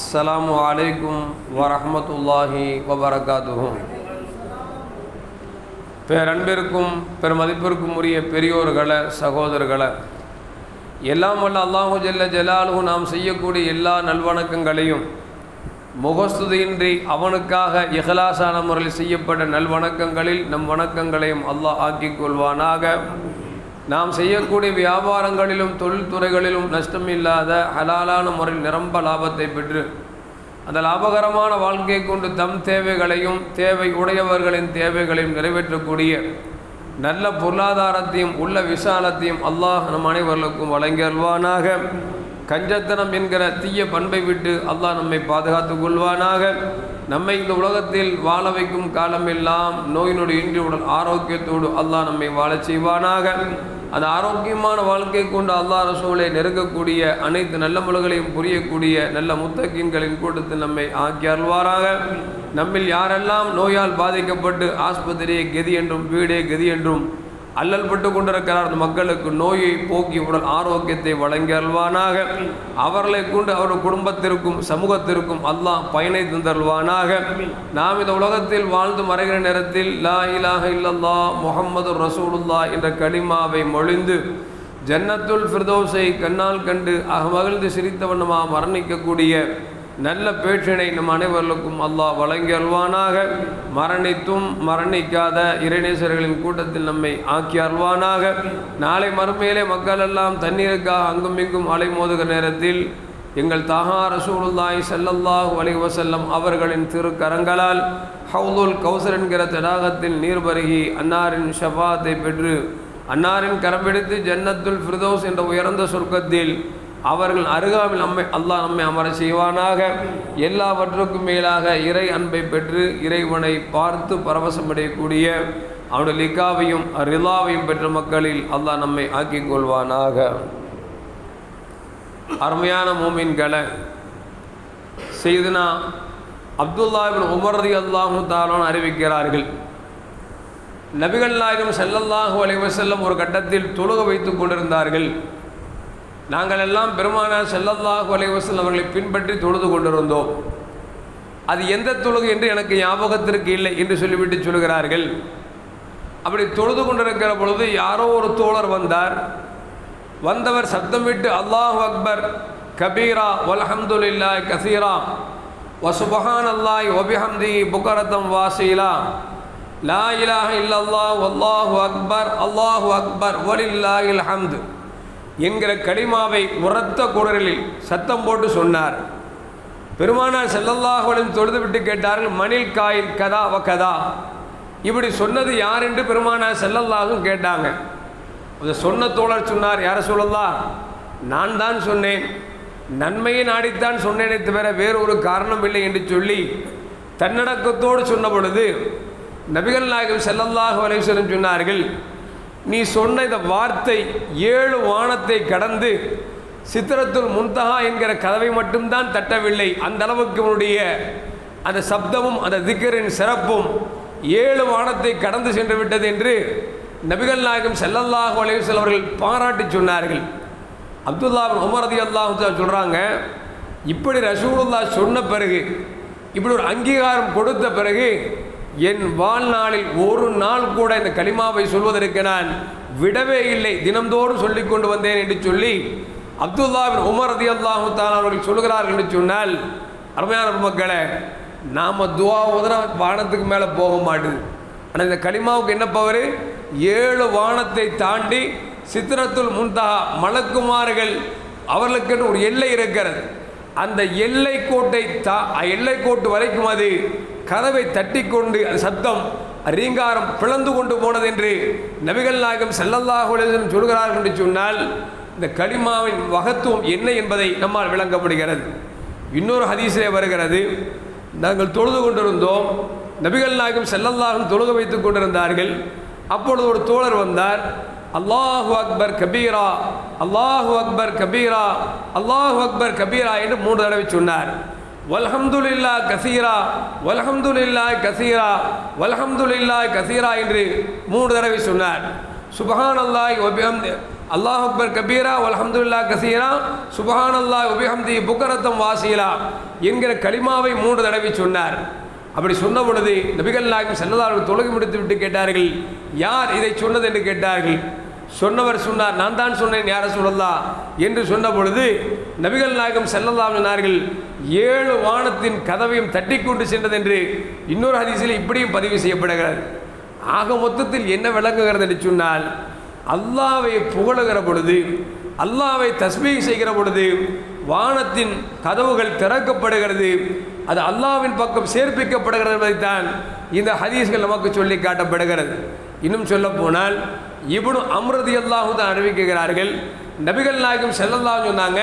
அஸ்ஸலாமு அலைக்கும் வரஹ்மத்துல்லாஹி வபரகாத்துஹும் பேரன்பிற்கும் பெருமதிப்பிற்கும் உரிய பெரியோர்களை சகோதரர்களை எல்லாம் வல்ல அல்லாஹு ஜெல்ல ஜலாலுஹு நாம் செய்யக்கூடிய எல்லா நல்வணக்கங்களையும் முகஸ்துதியின்றி அவனுக்காக இஹலாசான முறையில் செய்யப்பட்ட நல்வணக்கங்களில் நம் வணக்கங்களையும் அல்லாஹ் ஆக்கிக் கொள்வானாக. நாம் செய்யக்கூடிய வியாபாரங்களிலும் தொழில்துறைகளிலும் நஷ்டமில்லாத ஹலாலான முறையில் நிரம்ப லாபத்தை பெற்று அந்த லாபகரமான வாழ்க்கையை கொண்டு தம் தேவைகளையும் தேவை உடையவர்களின் தேவைகளையும் நிறைவேற்றக்கூடிய நல்ல பொருளாதாரத்தையும் உள்ள விசாலத்தையும் அல்லாஹ் நம் அனைவர்களுக்கும் வழங்கியல்வானாக கஞ்சத்தனம் என்கிற தீய பண்பை விட்டு அல்லாஹ் நம்மை பாதுகாத்துக் கொள்வானாக. நம்மை இந்த உலகத்தில் வாழ வைக்கும் காலமெல்லாம் நோய் நொடி இன்றி உடல் ஆரோக்கியத்தோடு அல்லாஹ் நம்மை வாழச் செய்வானாக. அந்த ஆரோக்கியமான வாழ்க்கை கொண்டு அல்லா ரசூலை நெருங்கக்கூடிய அனைத்து நல்ல முழுகளையும் புரியக்கூடிய நல்ல முத்தகின்களின் கூட்டத்தில் நம்மை ஆக்கி அருள்வாராக. நம்மில் யாரெல்லாம் நோயால் பாதிக்கப்பட்டு ஆஸ்பத்திரியை கெதி என்றும் வீடே கெதி என்றும் அல்லல் பட்டு கொண்டிருக்கிறார் மக்களுக்கு நோயை போக்கி உடல் ஆரோக்கியத்தை வழங்கி அல்வானாக அவர்களை கொண்டு அவர்கள் குடும்பத்திற்கும் சமூகத்திற்கும் அல்லாஹ் பயனை தந்தல்வானாக நாம் இந்த உலகத்தில் வாழ்ந்து மறைகிற நேரத்தில் லா இலாஹ இல்லல்லா முகமது ரசூலுல்லா என்ற களிமாவை மொழிந்து ஜன்னத்துல் ஃபிர்தோஸை கண்ணால் கண்டு அகமகிழ்ந்து சிரித்த வண்ணமாக மரணிக்கக்கூடிய நல்ல பேற்றினை நம் அனைவர்களுக்கும் அல்லாஹ் வழங்கி அல்வானாக மரணித்தும் மரணிக்காத இறைநேசர்களின் கூட்டத்தில் நம்மை ஆக்கி அல்வானாக நாளை மறுமையிலே மக்கள் எல்லாம் தண்ணீருக்காக அங்கும் இங்கும் அலைமோதுகிற நேரத்தில் எங்கள் தாகா ரசூலுல்லாய் செல்லல்லாஹ் அலி வசல்லம் அவர்களின் திருக்கரங்களால் ஹவுதுல் கௌசர் என்கிற தடாகத்தில் நீர் பருகி அன்னாரின் ஷபாத்தை பெற்று அன்னாரின் கரம்பிடித்து ஜன்னத்துல் ஃபிர்தோஸ் என்ற உயர்ந்த சொர்க்கத்தில் அவர்கள் அருகாமல் நம்மை அல்லாஹ் நம்மை அமர செய்வானாக. எல்லாவற்றுக்கும் மேலாக இறை அன்பை பெற்று இறைவனை பார்த்து பரவசமடையக்கூடிய அவனுடைய லிக்காவையும் ரிலாவையும் பெற்ற மக்களில் அல்லாஹ் நம்மை ஆக்கிக் கொள்வானாக. அருமையான மூமின்களை செய்துனா அப்துல்லாஹிபின் உமர்தி அல்லாஹு தாலான் அறிவிக்கிறார்கள். நபிகள் நாயகம் செல்லல்லாஹு அலைவசல்லம் ஒரு கட்டத்தில் தொழுக வைத்து கொண்டிருந்தார்கள். நாங்கள் எல்லாம் பெருமானார் செல்லல்லாஹு அலைவசல் அவர்களை பின்பற்றி தொழுது கொண்டிருந்தோம். அது எந்த தொழுகு என்று எனக்கு ஞாபகத்திற்கு இல்லை என்று சொல்லிவிட்டு சொல்கிறார்கள். அப்படி தொழுது கொண்டிருக்கிற பொழுது யாரோ ஒரு தோழர் வந்தார். வந்தவர் சத்தமிட்டு அல்லாஹு அக்பர் கபீரா வல்ஹம்துல்லா கசீரா வசுபஹான் அல்லாய் ஒபிஹம்தி புக்கரத்தம் வாசீலா லா இலாஹ இல்லல்லா அல்லாஹு அக்பர் அல்லாஹு அக்பர் வலில்லாஹில் ஹம்து என்கிற கடிமாவை உரத்த குரலில் சத்தம் போட்டு சொன்னார். பெருமானார் செல்லல்லாஹுடன் தொழுது விட்டு கேட்டார்கள் மணில் காயில் கதா வ கதா? இப்படி சொன்னது யார் என்று பெருமானார் செல்லல்லாகும் கேட்டாங்க. அதை சொன்ன தோழர் சொன்னார் யாரை சொல்லல்லா? நான் தான் சொன்னேன். நன்மையை நாடித்தான் சொன்னேனே தவிர வேறு ஒரு காரணம் இல்லை என்று சொல்லி தன்னடக்கத்தோடு சொன்ன பொழுது நபிகள் நாயகம் செல்லல்லாஹு அலைவசலம் சொன்னார்கள் நீ சொன்ன இந்த வார்த்தை ஏழு வானத்தை கடந்து சித்திரத்துள் முன்தகா என்கிற கதவை மட்டும்தான் தட்டவில்லை. அந்த அளவுக்கு உன்னுடைய அந்த சப்தமும் அந்த திக்கரின் சிறப்பும் ஏழு வானத்தை கடந்து சென்று விட்டது என்று நபிகள் நாயகம் செல்லல்லாஹு அலைவசல் அவர்கள் பாராட்டி சொன்னார்கள். அப்துல்லா உமரதி அல்லாஹு சொல்கிறாங்க இப்படி ரசூலுல்லா சொன்ன பிறகு இப்படி ஒரு அங்கீகாரம் கொடுத்த பிறகு என் வாழ்நாளில் ஒரு நாள் கூட இந்த களிமாவை சொல்வதற்கு நான் விடவே இல்லை. தினந்தோறும் சொல்லி கொண்டு வந்தேன் என்று சொல்லி அப்துல்லாவின் உமர் அதி அல்லாஹு தான் அவர்கள் சொல்கிறார்கள் என்று சொன்னால் அருமையான மக்களை நாம் துவா உதன வானத்துக்கு மேலே போக மாட்டுது. ஆனால் இந்த களிமாவுக்கு என்ன பவர் ஏழு வானத்தை தாண்டி சித்திரத்துல் முன்தகா மலக்குமார்கள் அவர்களுக்கு ஒரு எல்லை இருக்கிறது. அந்த எல்லை கோட்டை தா எல்லை கோட்டு வரைக்கும் அது கதவை தட்டி கொண்டு அது சத்தம் ரீங்காரம் பிளந்து கொண்டு போனது என்று நபிகள் நாயகம் செல்லல்லாஹுலேசன் சொல்கிறார்கள் என்று சொன்னால் இந்த களிமாவின் மகத்துவம் என்ன என்பதை நம்மால் விளங்கப்படுகிறது. இன்னொரு ஹதீஸிலே வருகிறது நாங்கள் தொழுது கொண்டிருந்தோம் நபிகள் நாயகம் செல்லல்லாகும் தொழுக வைத்துக் கொண்டிருந்தார்கள் அப்பொழுது ஒரு தோழர் வந்தார் அல்லாஹு அக்பர் கபீரா அல்லாஹு அக்பர் கபீரா அல்லாஹு அக்பர் கபீரா என்று மூன்று தடவை சொன்னார். வல்ஹம்துல்லா கசீரா வல்ஹம்துல்லா கசீரா வல்ஹம்துல்லா கசீரா என்று மூன்று தடவை சொன்னார். சுபஹான் அல்லாஹ் அல்லாஹ் அக்பர் கபீரா வல்ஹம்துல்லா கசீரா சுபஹானல்லாஹ் உபிஹம்தி புக்கரத்தம் வாசீலா என்கிற களிமாவை மூன்று தடவை சொன்னார். அப்படி சொன்ன பொழுது நபிகள் நாயகம் செல்லதார்கள் தொழுகை முடித்து விட்டு கேட்டார்கள் யார் இதை சொன்னது என்று கேட்டார்கள்? சொன்னவர் சொன்னார் நான் தான் சொன்னேன் யார சொல்லலாம் என்று சொன்ன பொழுது நபிகள் நாயகம் செல்லலாம் சொன்னார்கள் ஏழு வானத்தின் கதவையும் தட்டி கொண்டு சென்றது என்று இன்னொரு ஹதீஸில் இப்படியும் பதிவு செய்யப்படுகிறது. ஆக மொத்தத்தில் என்ன விளங்குகிறது என்று சொன்னால் அல்லாவை புகழுகிற பொழுது அல்லாவை தஸ்மீ செய்கிற பொழுது வானத்தின் கதவுகள் திறக்கப்படுகிறது அது அல்லாவின் பக்கம் சேர்ப்பிக்கப்படுகிறது என்பதைத்தான் இந்த ஹதீஸ்கள் நமக்கு சொல்லி காட்டப்படுகிறது. இன்னும் சொல்ல போனால் இவனு அமிர்தி அல்லாஹும் தான் அறிவிக்கிறார்கள் நபிகள் நாயகம் செல்லல்லாம் சொன்னாங்க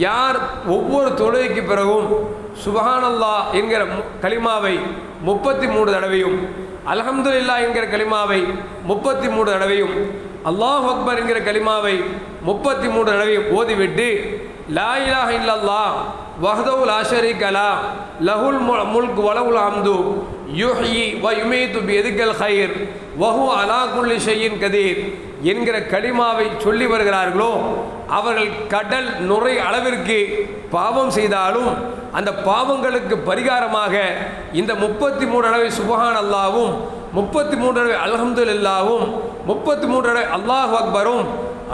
யார் ஒவ்வொரு தொழுகைக்கு பிறகும் சுபஹானல்லா என்கிற மு- கலிமாவை முப்பத்தி மூணு தடவையும் அல்ஹம்துலில்லா என்கிற கலிமாவை முப்பத்தி மூணு தடவையும் அல்லாஹ் அக்பர் என்கிற கலிமாவை முப்பத்தி மூணு தடவையும் ஓதிவிட்டு லா இலாஹ இல்லல்லா வஹ்தஹு லா கலா லஹுல் முல்க் வலவுல் அம்து யுஹி வ யுமீது பியதிக்கல் ஹைர் வஹு அலா குல்லி ஷையின் கதீர் என்கிற கலிமாவை சொல்லி வருகிறார்களோ அவர்கள் கடல் நுரை அளவிற்கு பாவம் செய்தாலும் அந்த பாவங்களுக்கு பரிகாரமாக இந்த முப்பத்தி மூணு அளவை சுபஹான் அல்லாவும் முப்பத்தி மூன்று தடவை அல்ஹம்துலில்லாவும் முப்பத்தி மூன்று அல்லாஹ் அக்பரும்.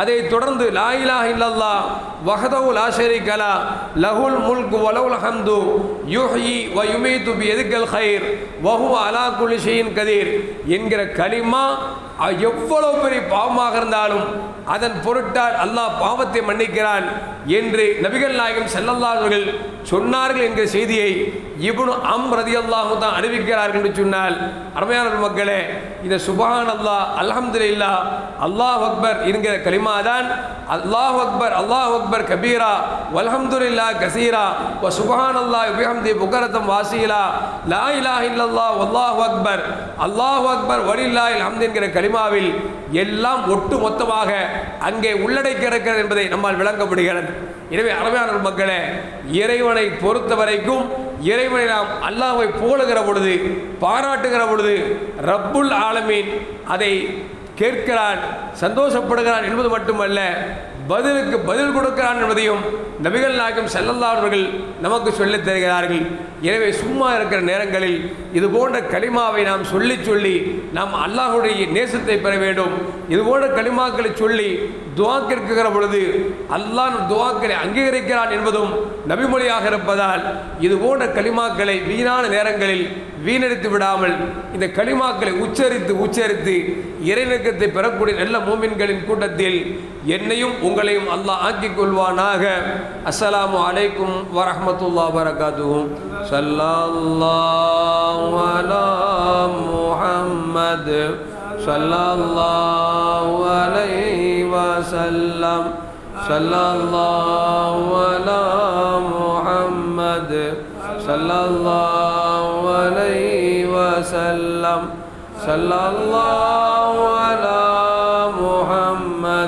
அதை தொடர்ந்து லா இலாஹ் இல்லல்லா வஹதவு லாஷரி கலா லஹுல் முல்கு வலவுல் ஹம்து யுஹி வ யுமீது பியதிக்கல் ஹைர் வஹு அலா குலிஷியின் கதிர் கதீர் என்கிற களிமா எவ்வளவு பெரிய பாவமாக இருந்தாலும் அதன் பொருட்டால் அல்லாஹ் பாவத்தை மன்னிக்கிறான். என்று நபிகள் நாயகம் செல்லல்லாதவர்கள் சொன்னார்கள் என்கிற செய்தியை இவனு அம் ரதியல்லாஹு தான் அறிவிக்கிறார்கள் என்று சொன்னால் அருமையான மக்களே இந்த சுபஹான் அல்லாஹ் இல்லா அல்லாஹ் அக்பர் என்கிற கலிமா தான் அல்லாஹ் அக்பர் அல்லாஹ் அக்பர் கபீரா வல்ஹம்துலில்லாஹ் கசீரா வ சுபான் அல்லா பிஹம்தி புகரத்தம் வாசிலா லா இலா இல்லல்லா வல்லாஹ் அக்பர் அல்லாஹ் அக்பர் வலில்லாஹில் இல்ஹம்து என்கிற கலிமாவில் எல்லாம் ஒட்டு மொத்தமாக அங்கே உள்ளடக்கி இருக்கிறது என்பதை நம்மால் விளங்கப்படுகிறது. எனவே அருமையான மக்களே இறைவனை பொறுத்த வரைக்கும் இறைவனை நாம் அல்லாஹ்வை புகழுகிற பொழுது பாராட்டுகிற பொழுது ரப்புல் ஆலமீன் அதை கேட்கிறான் சந்தோஷப்படுகிறான் என்பது மட்டுமல்ல பதிலுக்கு பதில் கொடுக்கிறான் என்பதையும் நபிகள் நாயகம் செல்லல்லாதவர்கள் நமக்கு சொல்லித் தருகிறார்கள். எனவே சும்மா இருக்கிற நேரங்களில் இது போன்ற கலிமாவை நாம் சொல்லி சொல்லி நாம் அல்லாஹுடைய நேசத்தை பெற வேண்டும். இது போன்ற கலிமாக்களை சொல்லி துவா பொழுது அல்லாஹ் துவாக்களை அங்கீகரிக்கிறான் என்பதும் நபிமொழியாக இருப்பதால் இது போன்ற கலிமாக்களை வீணான நேரங்களில் வீணடித்து விடாமல் இந்த களிமாக்களை உச்சரித்து உச்சரித்து இறைநக்கத்தை பெறக்கூடிய நல்ல மூமின்களின் கூட்டத்தில் என்னையும் உங்களையும் அல்லாஹ் ஆக்கிக் கொள்வானாக அஸ்ஸலாமு அலைக்கும் வரஹ்மத்துல்லாஹ் வரகாத்துஹும் ஸல்லல்லாஹு அலா முஹம்மத் ஸல்லல்லாஹு அலைஹி வஸல்லம் ஸல்லல்லாஹு அலா முஹம்மத் ஸல்லல்லாஹு அலைஹி வஸல்லம் ஸல்லல்லாஹு